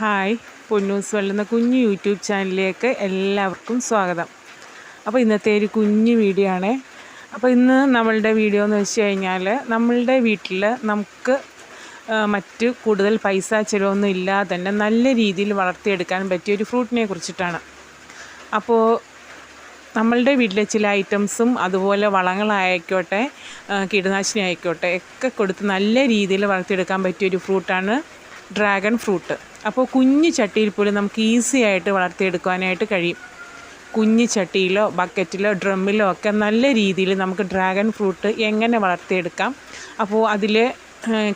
Hi Ponnoos വെള്ളുന്ന കുഞ്ഞു YouTube ചാനലിലേക്ക് എല്ലാവർക്കും സ്വാഗതം. അപ്പോൾ ഇന്നത്തെ ഒരു കുഞ്ഞു വീഡിയോ ആണേ. അപ്പോൾ ഇന്ന് നമ്മളുടെ വീഡിയോ എന്ന് വെച്ച് കഴിഞ്ഞാൽ നമ്മളുടെ വീട്ടിൽ നമുക്ക് മറ്റ് കൂടുതൽ പൈസ ചിലവൊന്നും ഇല്ലാതെ തന്നെ നല്ല രീതിയിൽ വളർത്തിയെടുക്കാൻ പറ്റിയ ഒരു ഫ്രൂട്ടിനെ കുറിച്ചിട്ടാണ്. അപ്പോൾ നമ്മളുടെ വീട്ടിലെ ചില ഐറ്റംസും അതുപോലെ വളങ്ങളായിക്കോട്ടെ കീടനാശിനി ആയിക്കോട്ടെ ഒക്കെ കൊടുത്ത് നല്ല രീതിയിൽ വളർത്തിയെടുക്കാൻ പറ്റിയ ഒരു ഫ്രൂട്ടാണ് ഡ്രാഗൺ ഫ്രൂട്ട്. അപ്പോൾ കുഞ്ഞു ചട്ടിയിൽ പോലും നമുക്ക് ഈസി ആയിട്ട് വളർത്തിയെടുക്കാനായിട്ട് കഴിയും. കുഞ്ഞു ചട്ടിയിലോ ബക്കറ്റിലോ ഡ്രമ്മിലോ ഒക്കെ നല്ല രീതിയിൽ നമുക്ക് ഡ്രാഗൺ ഫ്രൂട്ട് എങ്ങനെ വളർത്തിയെടുക്കാം. അപ്പോൾ അതിൽ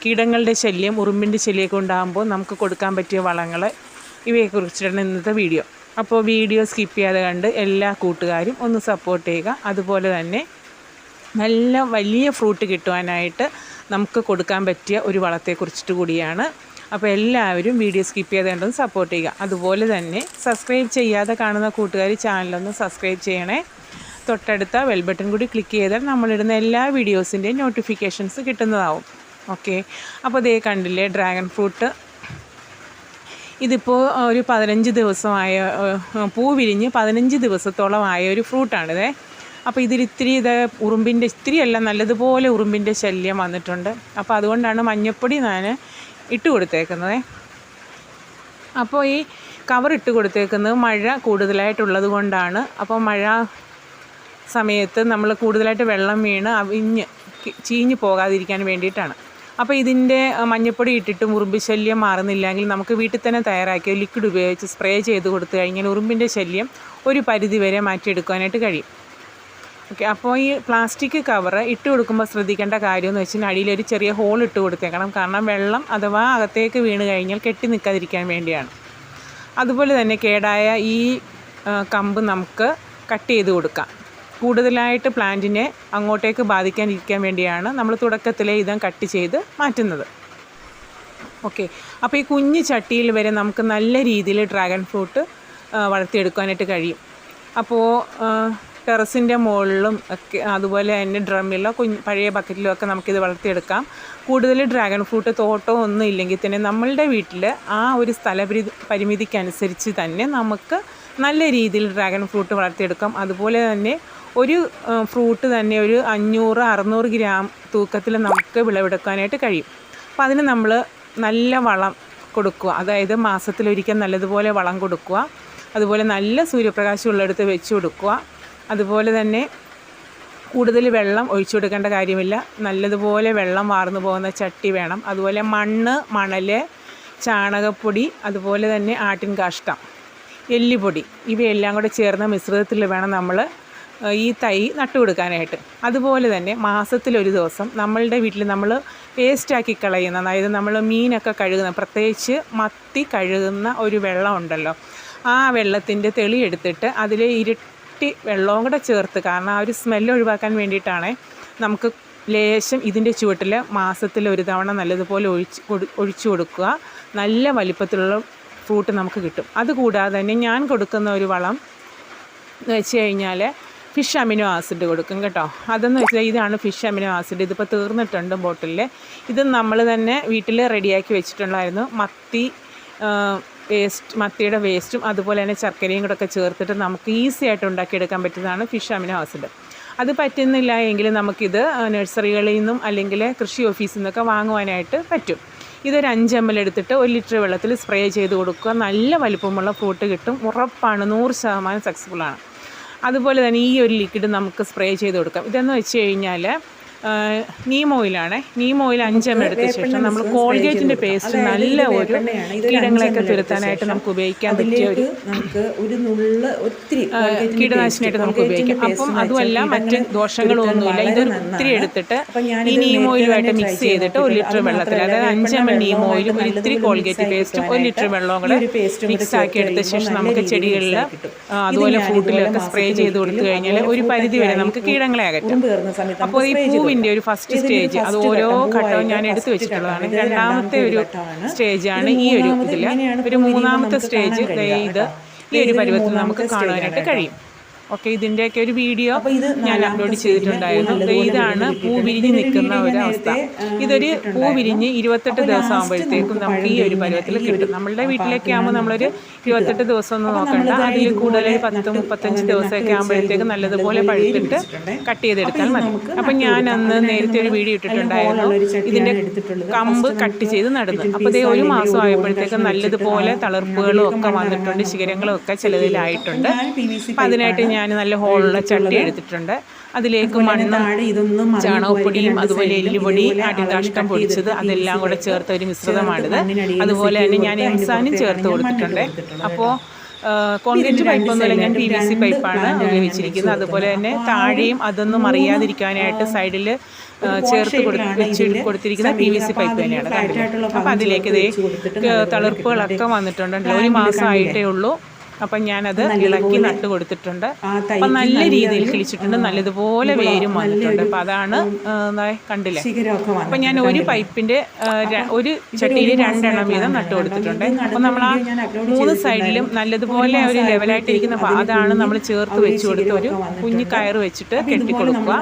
കീടങ്ങളുടെ ശല്യം ഉറുമ്പിന്റെ ശല്യമൊക്കെ ഉണ്ടാകുമ്പോൾ നമുക്ക് കൊടുക്കാൻ പറ്റിയ വളങ്ങൾ ഇവയെക്കുറിച്ചിട്ടാണ് ഇന്നത്തെ വീഡിയോ. അപ്പോൾ വീഡിയോ സ്കിപ്പ് ചെയ്യാതെ കണ്ട് എല്ലാ കൂട്ടുകാരും ഒന്ന് സപ്പോർട്ട് ചെയ്യുക. അതുപോലെ തന്നെ നല്ല വലിയ ഫ്രൂട്ട് കിട്ടുവാനായിട്ട് നമുക്ക് കൊടുക്കാൻ പറ്റിയ ഒരു വളത്തെക്കുറിച്ചിട്ട് കൂടിയാണ് അപ്പോൾ എല്ലാവരും വീഡിയോ സ്കിപ്പ് ചെയ്തേണ്ടത് സപ്പോർട്ട് ചെയ്യുക. അതുപോലെ തന്നെ സബ്സ്ക്രൈബ് ചെയ്യാതെ കാണുന്ന കൂട്ടുകാർ ചാനലൊന്ന് സബ്സ്ക്രൈബ് ചെയ്യണേ. തൊട്ടടുത്ത ബെൽ ബട്ടൺ കൂടി ക്ലിക്ക് ചെയ്താൽ നമ്മളിടുന്ന എല്ലാ വീഡിയോസിന്റെയും നോട്ടിഫിക്കേഷൻസ് കിട്ടുന്നതാവും. ഓക്കെ അപ്പോൾ ഇതേ കണ്ടില്ലേ ഡ്രാഗൺ ഫ്രൂട്ട് ഇതിപ്പോൾ ഒരു പതിനഞ്ച് ദിവസമായ പൂ വിരിഞ്ഞ് പതിനഞ്ച് ദിവസത്തോളമായ ഒരു ഫ്രൂട്ടാണിതേ അപ്പോൾ ഇതിൽ ഇത്തിരി ഇത് ഉറുമ്പിന്റെ ഇത്തിരിയല്ല നല്ലതുപോലെ ഉറുമ്പിന്റെ ശല്യം വന്നിട്ടുണ്ട്. അപ്പോൾ അതുകൊണ്ടാണ് മഞ്ഞപ്പൊടി ഞാൻ ഇട്ട് കൊടുത്തേക്കുന്നത്. അപ്പോൾ ഈ കവർ ഇട്ട് കൊടുത്തേക്കുന്നത് മഴ കൂടുതലായിട്ടുള്ളത് കൊണ്ടാണ്. അപ്പോൾ മഴ സമയത്ത് നമ്മൾ കൂടുതലായിട്ട് വെള്ളം വീണ് അവിഞ്ഞ് ചീഞ്ഞ് പോകാതിരിക്കാൻ വേണ്ടിയിട്ടാണ്. അപ്പോൾ ഇതിന്റെ മഞ്ഞപ്പൊടി ഇട്ടിട്ട് ഉറുമ്പ് ശല്യം മാറുന്നില്ലെങ്കിൽ നമുക്ക് വീട്ടിൽ തന്നെ തയ്യാറാക്കിയ ലിക്വിഡ് ഉപയോഗിച്ച് സ്പ്രേ ചെയ്ത് കൊടുത്തു കഴിഞ്ഞാൽ ഉറുമ്പിന്റെ ശല്യം ഒരു പരിധി വരെ മാറ്റിയെടുക്കാനായിട്ട് കഴിയും. ഓക്കെ അപ്പോൾ ഈ പ്ലാസ്റ്റിക് കവർ ഇട്ട് കൊടുക്കുമ്പോൾ ശ്രദ്ധിക്കേണ്ട കാര്യം എന്ന് വെച്ചാൽ അടിയിൽ ഒരു ചെറിയ ഹോൾ ഇട്ട് കൊടുത്തേക്കണം. കാരണം വെള്ളം അഥവാ അകത്തേക്ക് വീണ് കഴിഞ്ഞാൽ കെട്ടി നിൽക്കാതിരിക്കാൻ വേണ്ടിയാണ്. അതുപോലെ തന്നെ കേടായ ഈ കമ്പ് നമുക്ക് കട്ട് ചെയ്ത് കൊടുക്കാം. കൂടുതലായിട്ട് പ്ലാന്റിനെ അങ്ങോട്ടേക്ക് ബാധിക്കാനിരിക്കാൻ വേണ്ടിയാണ് നമ്മൾ തുടക്കത്തിലെ ഇതം കട്ട് ചെയ്ത് മാറ്റുന്നത്. ഓക്കെ അപ്പോൾ ഈ കുഞ്ഞു ചട്ടിയിൽ വരെ നമുക്ക് നല്ല രീതിയിൽ ഡ്രാഗൺ ഫ്രൂട്ട് വളർത്തിയെടുക്കാനായിട്ട് കഴിയും. അപ്പോൾ ടെറസിന്റെ മുകളിലും ഒക്കെ അതുപോലെ തന്നെ ഡ്രമ്മിലോ കുഞ്ഞ് പഴയ ബക്കറ്റിലോ ഒക്കെ നമുക്കിത് വളർത്തിയെടുക്കാം. കൂടുതൽ ഡ്രാഗൺ ഫ്രൂട്ട് തോട്ടം ഒന്നും ഇല്ലെങ്കിൽ തന്നെ നമ്മളുടെ വീട്ടിൽ ആ ഒരു സ്ഥല പരിമിതിക്കനുസരിച്ച് തന്നെ നമുക്ക് നല്ല രീതിയിൽ ഡ്രാഗൺ ഫ്രൂട്ട് വളർത്തിയെടുക്കാം. അതുപോലെ തന്നെ ഒരു ഫ്രൂട്ട് തന്നെ ഒരു അഞ്ഞൂറ് അറുന്നൂറ് ഗ്രാം തൂക്കത്തിൽ നമുക്ക് വിളവെടുക്കാനായിട്ട് കഴിയും. അപ്പോൾ അതിന് നമ്മൾ നല്ല വളം കൊടുക്കുക. അതായത് മാസത്തിലൊരിക്കൽ നല്ലതുപോലെ വളം കൊടുക്കുക. അതുപോലെ നല്ല സൂര്യപ്രകാശം ഉള്ളിടത്ത് വെച്ച് കൊടുക്കുക. അതുപോലെ തന്നെ കൂടുതൽ വെള്ളം ഒഴിച്ചു കൊടുക്കേണ്ട കാര്യമില്ല. നല്ലതുപോലെ വെള്ളം വാർന്നു പോകുന്ന ചട്ടി വേണം. അതുപോലെ മണ്ണ് മണൽ ചാണകപ്പൊടി അതുപോലെ തന്നെ ആട്ടിൻ കാഷ്ടം എല്ലുപൊടി ഇവയെല്ലാം കൂടെ ചേർന്ന മിശ്രിതത്തിൽ വേണം നമ്മൾ ഈ തൈ നട്ടു കൊടുക്കാനായിട്ട്. അതുപോലെ തന്നെ മാസത്തിലൊരു ദിവസം നമ്മളുടെ വീട്ടിൽ നമ്മൾ വേസ്റ്റാക്കി കളയുന്ന അതായത് നമ്മൾ മീനൊക്കെ കഴുകുന്ന പ്രത്യേകിച്ച് മത്തി കഴുകുന്ന ഒരു വെള്ളമുണ്ടല്ലോ ആ വെള്ളത്തിന്റെ തെളിയെടുത്തിട്ട് അതിൽ ഇരട്ടി വെള്ളവും കൂടെ ചേർത്ത്. കാരണം ആ ഒരു സ്മെല്ല് ഒഴിവാക്കാൻ വേണ്ടിയിട്ടാണ് നമുക്ക് ലേശം ഇതിന്റെ ചുവട്ടിൽ മാസത്തിൽ ഒരു തവണ നല്ലതുപോലെ ഒഴിച്ച് ഒഴിച്ചു കൊടുക്കുക. നല്ല വലിപ്പത്തിലുള്ള ഫ്രൂട്ട് നമുക്ക് കിട്ടും. അതുകൂടാതെ തന്നെ ഞാൻ കൊടുക്കുന്ന ഒരു വളം എന്ന് വെച്ച് കഴിഞ്ഞാൽ ഫിഷ് അമിനോ ആസിഡ് കൊടുക്കും കേട്ടോ. അതെന്ന് വെച്ചാൽ ഇതാണ് ഫിഷ് അമിനോ ആസിഡ് ഇതിപ്പോൾ തീർന്നിട്ടുണ്ട് ബോട്ടിലിൽ ഇത് നമ്മൾ തന്നെ വീട്ടിൽ റെഡിയാക്കി വെച്ചിട്ടുണ്ടായിരുന്നു. മത്തി വേസ്റ്റ് മത്തിയുടെ വേസ്റ്റും അതുപോലെ തന്നെ ശർക്കരയും കൂടെ ഒക്കെ ചേർത്തിട്ട് നമുക്ക് ഈസി ആയിട്ട് ഉണ്ടാക്കിയെടുക്കാൻ പറ്റുന്നതാണ് ഫിഷ് അമിനോ ആസിഡ് അത് പറ്റുന്നില്ല എങ്കിൽ നമുക്കിത് നഴ്സറികളിൽ നിന്നും അല്ലെങ്കിൽ കൃഷി ഓഫീസിൽ നിന്നൊക്കെ വാങ്ങുവാനായിട്ട് പറ്റും. ഇതൊരു അഞ്ച് എം എൽ എടുത്തിട്ട് ഒരു ലിറ്റർ വെള്ളത്തിൽ സ്പ്രേ ചെയ്ത് കൊടുക്കുക. നല്ല വലിപ്പമുള്ള ഫ്രൂട്ട് കിട്ടും. ഉറപ്പാണ്. നൂറ് ശതമാനം ആണ്. അതുപോലെ തന്നെ ഈ ഒരു ലിക്വിഡ് നമുക്ക് സ്പ്രേ ചെയ്ത് കൊടുക്കാം. ഇതെന്ന് വെച്ച് കഴിഞ്ഞാൽ നീം ഓയിലാണ് നീം ഓയിൽ അഞ്ച് എം എടുത്ത ശേഷം നമ്മൾ കോൾഗേറ്റിന്റെ പേസ്റ്റ് നല്ല ഒരു കീടങ്ങളെയൊക്കെ തുരത്താനായിട്ട് നമുക്ക് ഉപയോഗിക്കാൻ പറ്റിയ ഒരു നമുക്ക് ഒരു നുള്ള ഒത്തിരി കീടനാശിനിയായിട്ട് നമുക്ക് ഉപയോഗിക്കാം. അപ്പം അതുമല്ല മറ്റ് ദോഷങ്ങളും ഒന്നുമില്ല ഇതൊരു ഒത്തിരി എടുത്തിട്ട് ഈ നീം ഓയിലുമായിട്ട് മിക്സ് ചെയ്തിട്ട് ഒരു ലിറ്റർ വെള്ളത്തിൽ അതായത് അഞ്ച് എം എൽ നീം ഓയിലും ഒരു ഇത്തിരി കോൾഗേറ്റ് പേസ്റ്റും ഒരു ലിറ്റർ വെള്ളവും കൂടെ മിക്സ് ആക്കി എടുത്ത ശേഷം നമുക്ക് ചെടികളിൽ അതുപോലെ ഫ്രൂട്ടിലൊക്കെ സ്പ്രേ ചെയ്ത് കൊടുത്തു കഴിഞ്ഞാൽ ഒരു പരിധി വരെ നമുക്ക് കീടങ്ങളെ അകറ്റാം. അപ്പോൾ ഈ പൂവിന്റെ ഒരു ഫസ്റ്റ് സ്റ്റേജ് അത് ഓരോ ഘട്ടവും ഞാൻ എടുത്തു വെച്ചിട്ടുള്ളതാണ്. രണ്ടാമത്തെ ഒരു സ്റ്റേജാണ് ഈ ഒരു ഇതിൽ ഒരു മൂന്നാമത്തെ സ്റ്റേജ് ഇത് ഈ ഒരു പരുവത്തിൽ നമുക്ക് കാണുവാനായിട്ട് കഴിയും. ഓക്കെ ഇതിന്റെയൊക്കെ ഒരു വീഡിയോ ഞാൻ അപ്ലോഡ് ചെയ്തിട്ടുണ്ടായിരുന്നു. ഇതാണ് പൂ. വിരിഞ്ഞ് നിൽക്കുന്ന ഒരവസ്ഥ ഒരു അവസ്ഥ. ഇതൊരു പൂ. വിരിഞ്ഞ് ഇരുപത്തെട്ട് ദിവസം ആകുമ്പോഴത്തേക്കും നമുക്ക് ഈ ഒരു പരുവത്തിൽ കിട്ടും. നമ്മളുടെ വീട്ടിലൊക്കെ ആകുമ്പോൾ നമ്മളൊരു ഇരുപത്തെട്ട് ദിവസം ഒന്നും നോക്കണ്ട അതിൽ കൂടുതൽ പത്ത് മുപ്പത്തഞ്ച് ദിവസമൊക്കെ ആകുമ്പോഴത്തേക്കും നല്ലതുപോലെ പഴുത്തിട്ട് കട്ട് ചെയ്തെടുത്താൽ മതി. അപ്പം ഞാൻ അന്ന് നേരത്തെ ഒരു വീഡിയോ ഇട്ടിട്ടുണ്ടായിരുന്നു. ഇതിന്റെ കമ്പ് കട്ട് ചെയ്ത് നടന്നു. അപ്പോൾ ഇതേ ഒരു മാസം ആയപ്പോഴത്തേക്കും നല്ലതുപോലെ തളർപ്പുകളും ഒക്കെ വന്നിട്ടുണ്ട്. ശിഖരങ്ങളും ഒക്കെ ചിലതിലായിട്ടുണ്ട്. അപ്പം അതിനായിട്ട് ഞാൻ നല്ല ഹോളുള്ള ചട്ടി എടുത്തിട്ടുണ്ട്. അതിലേക്ക് മണ്ണ് ചാണകപ്പൊടിയും അതുപോലെ എല്ലുപൊടി ആട്ടിൻകാഷ്ടം പൊടിച്ചത് അതെല്ലാം കൂടെ ചേർത്ത ഒരു മിശ്രിതമാണിത്. അതുപോലെ തന്നെ ഞാൻ എംസാനും ചേർത്ത് കൊടുത്തിട്ടുണ്ട്. അപ്പോൾ കോൺക്രീറ്റ് പൈപ്പ് ഞാൻ പി വി സി പൈപ്പാണ് ഉപയോഗിച്ചിരിക്കുന്നത്. അതുപോലെ തന്നെ. താഴെയും അതൊന്നും അറിയാതിരിക്കാനായിട്ട് സൈഡിൽ ചേർത്ത് കൊടുത്ത് വെച്ച് കൊടുത്തിരിക്കുന്ന പി വി സി പൈപ്പ് തന്നെയാണ് അപ്പം അതിലേക്ക് ഇതേ തളിർപ്പുകളൊക്കെ വന്നിട്ടുണ്ട്. ഒരു മാസമായിട്ടേ ഉള്ളൂ. അപ്പം ഞാനത് ഇളക്കി നട്ട് കൊടുത്തിട്ടുണ്ട്. അപ്പം നല്ല രീതിയിൽ കിളിച്ചിട്ടുണ്ട്. നല്ലതുപോലെ വേരും വന്നിട്ടുണ്ട്. അപ്പം അതാണ് കണ്ടില്ലേ? അപ്പം ഞാൻ ഒരു പൈപ്പിന്റെ ഒരു ചട്ടിയിൽ രണ്ടെണ്ണം വീതം നട്ട് കൊടുത്തിട്ടുണ്ട്. അപ്പം നമ്മൾ ആ മൂന്ന് സൈഡിലും നല്ലതുപോലെ ഒരു ലെവലായിട്ടിരിക്കുന്ന അതാണ് നമ്മൾ ചേർത്ത് വെച്ച് കൊടുത്ത് ഒരു കുഞ്ഞു കയർ വെച്ചിട്ട് കെട്ടിക്കൊടുക്കുക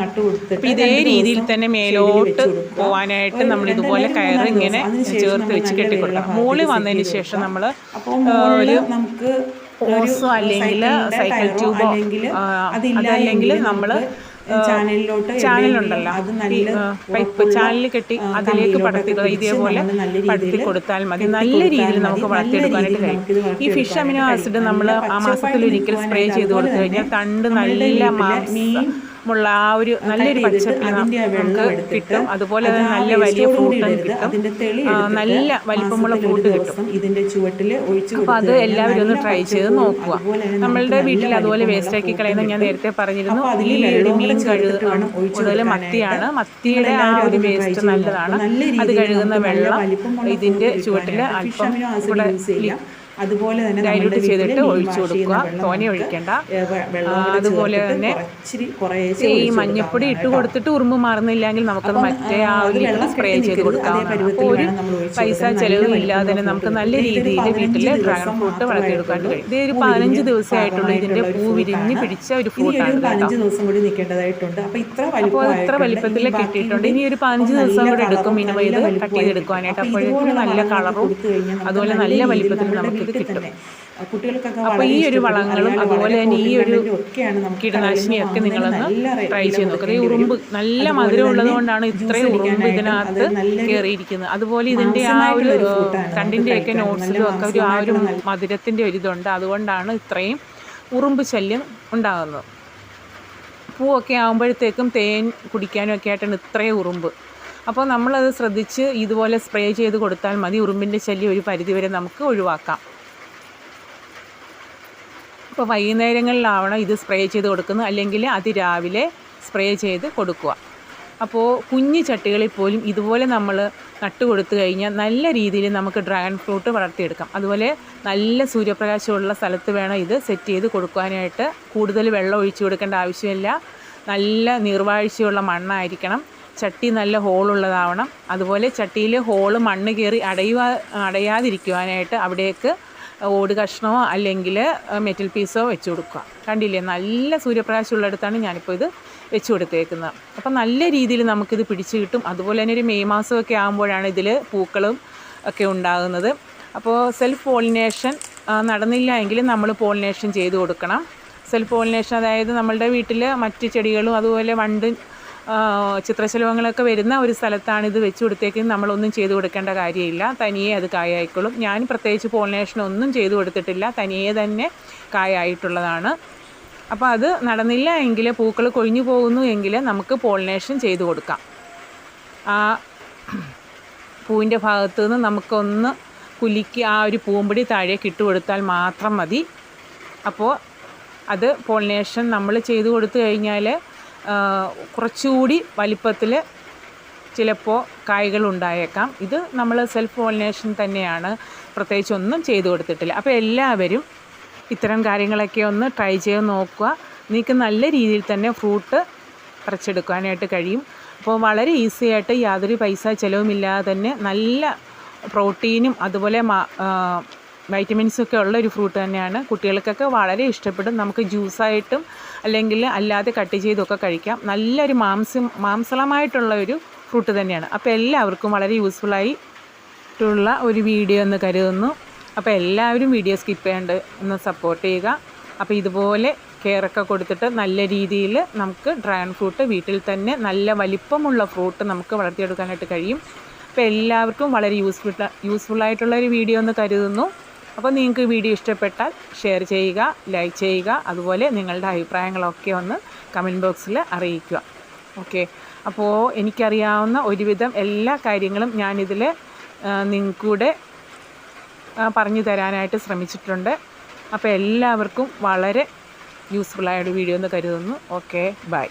അപ്പം ഇതേ രീതിയിൽ തന്നെ മേലോട്ട് പോകാനായിട്ട് നമ്മൾ ഇതുപോലെ കയർ ഇങ്ങനെ ചേർത്ത് വെച്ച് കെട്ടിക്കൊടുക്കണം മുകളിൽ വന്നതിന് ശേഷം നമ്മൾ ഒരു നമുക്ക് ഓസോ അല്ലെങ്കിൽ സൈക്കിൾ ട്യൂബോ അതല്ലെങ്കിൽ നമ്മൾ ചാനലിലോട്ട് ചാനലുണ്ടല്ലോ പൈപ്പ് ചാനലിൽ കെട്ടി അതിലേക്ക് പടത്തി ഇതേപോലെ പടത്തി കൊടുത്താൽ മതി. നല്ല രീതിയിൽ നമുക്ക് വളർത്തിയെടുക്കാനായിട്ട് കഴിയും ഈ ഫിഷ് അമിനോ ആസിഡ് നമ്മൾ ആ മാസത്തിൽ ഒരിക്കൽ സ്പ്രേ ചെയ്ത് കൊടുത്തു കഴിഞ്ഞാൽ തണ്ട് നല്ല മാംസമുള്ള ആ ഒരു നല്ലൊരു പച്ചക്കറി നമുക്ക് കിട്ടും. അതുപോലെ തന്നെ നല്ല വലിയ ഫ്രൂട്ടും കിട്ടും. നല്ല വലിപ്പമുള്ള ഫ്രൂട്ട് കിട്ടും. ഇതിന്റെ ചുവട്ടിൽ ഒഴിച്ചു അപ്പോൾ അത് എല്ലാവരും ഒന്ന് ട്രൈ ചെയ്ത് നോക്കുക. നമ്മളുടെ വീട്ടിൽ അതുപോലെ വേസ്റ്റ് ആക്കി കളയുന്ന ഞാൻ നേരത്തെ പറഞ്ഞിരുന്നു. ഈ ഒരു മീൻ കഴുകുക കൂടുതൽ മത്തിയാണ്. മത്തിയുടെ ആ ഒരു വേസ്റ്റ് നല്ലതാണ്. അത് കഴുകുന്ന വെള്ളം ഇതിന്റെ ചുവട്ടിൽ അല്പം കൂടെ അതുപോലെ തന്നെ ഡൈലൂട്ട് ചെയ്തിട്ട് ഒഴിച്ചു കൊടുക്കുക. തോനെ ഒഴിക്കേണ്ട. അതുപോലെ തന്നെ ഇച്ചിരി കുറേശ്ശെ ഈ മഞ്ഞപ്പൊടി ഇട്ട് കൊടുത്തിട്ട് ഉറുമ്പ് മാറുന്നില്ലെങ്കിൽ നമുക്കത് മറ്റേ ആ ഒരു സ്പ്രേ ചെയ്ത് കൊടുക്കാം. ഒരു പൈസ ചെലവ് ഇല്ലാതെ തന്നെ നമുക്ക് നല്ല രീതിയിൽ വീട്ടിൽ ഡ്രാഗൺ ഫ്രൂട്ട് വളർത്തിയെടുക്കാൻ കഴിയും ഇതേ ഒരു പതിനഞ്ച് ദിവസമായിട്ടുള്ള ഇതിന്റെ പൂ വിരിഞ്ഞ് പിടിച്ച ഒരു ഫ്രൂട്ടാണ് പതിനഞ്ച് ദിവസം കൂടി നിൽക്കേണ്ടതായിട്ടുണ്ട്. അപ്പൊ ഇത്ര അപ്പോൾ ഇത്ര വലിപ്പത്തിൽ കിട്ടിയിട്ടുണ്ട്. ഇനി ഒരു പതിനഞ്ച് ദിവസം കൂടെ എടുക്കും. മിനിമം ഇത് കട്ട് ചെയ്തെടുക്കുവാനായിട്ട് അപ്പോഴേക്കും നല്ല കളറും അതുപോലെ നല്ല വലിപ്പത്തിൽ കിട്ടും. കുട്ടികൾക്കൊക്കെ അപ്പോൾ ഈ ഒരു വളങ്ങളും അതുപോലെ തന്നെ ഈ ഒരു കീടനാശിനിയൊക്കെ നിങ്ങളൊന്ന് ട്രൈ ചെയ്ത് നോക്കുക ഈ ഉറുമ്പ് നല്ല മധുരം ഉള്ളത് കൊണ്ടാണ് ഇത്രയും ഉറുമ്പ് ഇതിനകത്ത് കയറിയിരിക്കുന്നത്. അതുപോലെ ഇതിന്റെ ആ ഒരു തണ്ടിന്റെയൊക്കെ നോട്ട്സിലും ഒക്കെ ഒരു ആ ഒരു മധുരത്തിന്റെ ഒരു ഇതുണ്ട്. അതുകൊണ്ടാണ് ഇത്രയും ഉറുമ്പ് ശല്യം ഉണ്ടാകുന്നത്. പൂവൊക്കെ ആകുമ്പോഴത്തേക്കും തേൻ കുടിക്കാനും ഒക്കെ ആയിട്ടാണ് ഇത്രയും ഉറുമ്പ്. അപ്പോൾ നമ്മളത് ശ്രദ്ധിച്ച് ഇതുപോലെ സ്പ്രേ ചെയ്ത് കൊടുത്താൽ മതി. ഉറുമ്പിന്റെ ശല്യം ഒരു പരിധിവരെ നമുക്ക് ഒഴിവാക്കാം. അപ്പോൾ വൈകുന്നേരങ്ങളിലാവണം ഇത് സ്പ്രേ ചെയ്ത് കൊടുക്കുന്നത്. അല്ലെങ്കിൽ അതിരാവിലെ സ്പ്രേ ചെയ്ത് കൊടുക്കുക. അപ്പോൾ കുഞ്ഞു ചട്ടികളിൽ പോലും ഇതുപോലെ നമ്മൾ നട്ട് കൊടുത്തു കഴിഞ്ഞാൽ നല്ല രീതിയിൽ നമുക്ക് ഡ്രാഗൺ ഫ്രൂട്ട് വളർത്തിയെടുക്കാം. അതുപോലെ നല്ല സൂര്യപ്രകാശമുള്ള സ്ഥലത്ത് വേണം ഇത് സെറ്റ് ചെയ്ത് കൊടുക്കുവാനായിട്ട് കൂടുതൽ വെള്ളം ഒഴിച്ചു കൊടുക്കേണ്ട ആവശ്യമില്ല. നല്ല നീർവാഴ്ചയുള്ള മണ്ണായിരിക്കണം. ചട്ടി നല്ല ഹോളുള്ളതാവണം അതുപോലെ ചട്ടിയിൽ ഹോൾ മണ്ണ് കയറി അടയുക അടയാതിരിക്കുവാനായിട്ട് അവിടേക്ക് ഓട് കഷ്ണമോ അല്ലെങ്കിൽ മെറ്റൽ പീസോ വെച്ച് കൊടുക്കുക. കണ്ടില്ലേ? നല്ല സൂര്യപ്രകാശം ഉള്ളിടത്താണ് ഞാനിപ്പോൾ ഇത് വെച്ച് കൊടുത്തേക്കുന്നത്. അപ്പം നല്ല രീതിയിൽ നമുക്കിത് പിടിച്ച് കിട്ടും. അതുപോലെ തന്നെ ഒരു മെയ് മാസമൊക്കെ ആകുമ്പോഴാണ് ഇതിൽ പൂക്കളും ഒക്കെ ഉണ്ടാകുന്നത്. അപ്പോൾ സെൽഫ് പോളിനേഷൻ നടന്നില്ല എങ്കിൽ നമ്മൾ പോളിനേഷൻ ചെയ്ത് കൊടുക്കണം. സെൽഫ് പോളിനേഷൻ അതായത് നമ്മളുടെ വീട്ടിൽ മറ്റ് ചെടികളും അതുപോലെ വണ്ട് ചിത്രശലഭങ്ങളൊക്കെ വരുന്ന ഒരു സ്ഥലത്താണ് ഇത് വെച്ച് കൊടുത്തേക്കും നമ്മളൊന്നും ചെയ്തു കൊടുക്കേണ്ട കാര്യമില്ല. തനിയെ അത് കായായിക്കോളും ഞാൻ പ്രത്യേകിച്ച് പോളിനേഷൻ ഒന്നും ചെയ്തു കൊടുത്തിട്ടില്ല. തനിയെ തന്നെ കായായിട്ടുള്ളതാണ്. അപ്പോൾ അത് നടന്നില്ല എങ്കിൽ പൂക്കൾ കൊഴിഞ്ഞു പോകുന്നു എങ്കിൽ നമുക്ക് പോളിനേഷൻ ചെയ്തു കൊടുക്കാം. ആ പൂവിന്റെ ഭാഗത്ത് നിന്ന് നമുക്കൊന്ന് കുലിക്ക് ആ ഒരു പൂമ്പടി താഴേക്ക് ഇട്ട് കൊടുത്താൽ മാത്രം മതി. അപ്പോൾ അത് പോളിനേഷൻ നമ്മൾ ചെയ്തു കൊടുത്തു കഴിഞ്ഞാൽ കുറച്ചുകൂടി വലിപ്പത്തിൽ ചിലപ്പോൾ കായ്കൾ ഉണ്ടായേക്കാം. ഇത് നമ്മൾ സെൽഫ് പോളിനേഷൻ തന്നെയാണ്. പ്രത്യേകിച്ച് ഒന്നും ചെയ്തു കൊടുത്തിട്ടില്ല. അപ്പോൾ എല്ലാവരും ഇത്തരം കാര്യങ്ങളൊക്കെ ഒന്ന് ട്രൈ ചെയ്ത് നോക്കുക. നിങ്ങൾക്ക് നല്ല രീതിയിൽ തന്നെ ഫ്രൂട്ട് പറിച്ചെടുക്കാനായിട്ട് കഴിയും. അപ്പോൾ വളരെ ഈസി ആയിട്ട് യാതൊരു പൈസ ചിലവുമില്ലാതെ തന്നെ നല്ല പ്രോട്ടീനും അതുപോലെ മ- ആ, വൈറ്റമിൻസും ഒക്കെ ഉള്ള ഒരു ഫ്രൂട്ട് തന്നെയാണ്. കുട്ടികൾക്കൊക്കെ വളരെ ഇഷ്ടപ്പെടും. നമുക്ക് ജ്യൂസായിട്ടും അല്ലെങ്കിൽ അല്ലാതെ കട്ട് ചെയ്തൊക്കെ കഴിക്കാം. നല്ലൊരു മാംസം മാംസളമായിട്ടുള്ള ഒരു ഫ്രൂട്ട് തന്നെയാണ്. അപ്പോൾ എല്ലാവർക്കും വളരെ യൂസ്ഫുള്ളായി ട്ടുള്ള ഒരു വീഡിയോ എന്ന് കരുതുന്നു. അപ്പോൾ എല്ലാവരും വീഡിയോ സ്കിപ്പ് ചെയ്യേണ്ട ഒന്ന് സപ്പോർട്ട് ചെയ്യുക. അപ്പോൾ ഇതുപോലെ കെയറൊക്കെ കൊടുത്തിട്ട് നല്ല രീതിയിൽ നമുക്ക് ഡ്രാഗൺ ഫ്രൂട്ട് വീട്ടിൽ തന്നെ നല്ല വലിപ്പമുള്ള ഫ്രൂട്ട് നമുക്ക് വളർത്തിയെടുക്കാനായിട്ട് കഴിയും. അപ്പോൾ എല്ലാവർക്കും വളരെ യൂസ്ഫുൾ യൂസ്ഫുള്ളായിട്ടുള്ള ഒരു വീഡിയോ എന്ന് കരുതുന്നു. അപ്പോൾ നിങ്ങൾക്ക് വീഡിയോ ഇഷ്ടപ്പെട്ടാൽ ഷെയർ ചെയ്യുക ലൈക്ക് ചെയ്യുക അതുപോലെ നിങ്ങളുടെ അഭിപ്രായങ്ങളൊക്കെ ഒന്ന് കമന്റ് ബോക്സിൽ അറിയിക്കുക. ഓക്കെ? അപ്പോൾ എനിക്കറിയാവുന്ന ഒരുവിധം എല്ലാ കാര്യങ്ങളും ഞാനിതിൽ നിങ്ങൾക്കൂടെ പറഞ്ഞു തരാനായിട്ട് ശ്രമിച്ചിട്ടുണ്ട്. അപ്പോൾ എല്ലാവർക്കും വളരെ യൂസ്ഫുള്ളായ ഒരു വീഡിയോ എന്ന് കരുതുന്നു. ഓക്കെ? ബൈ.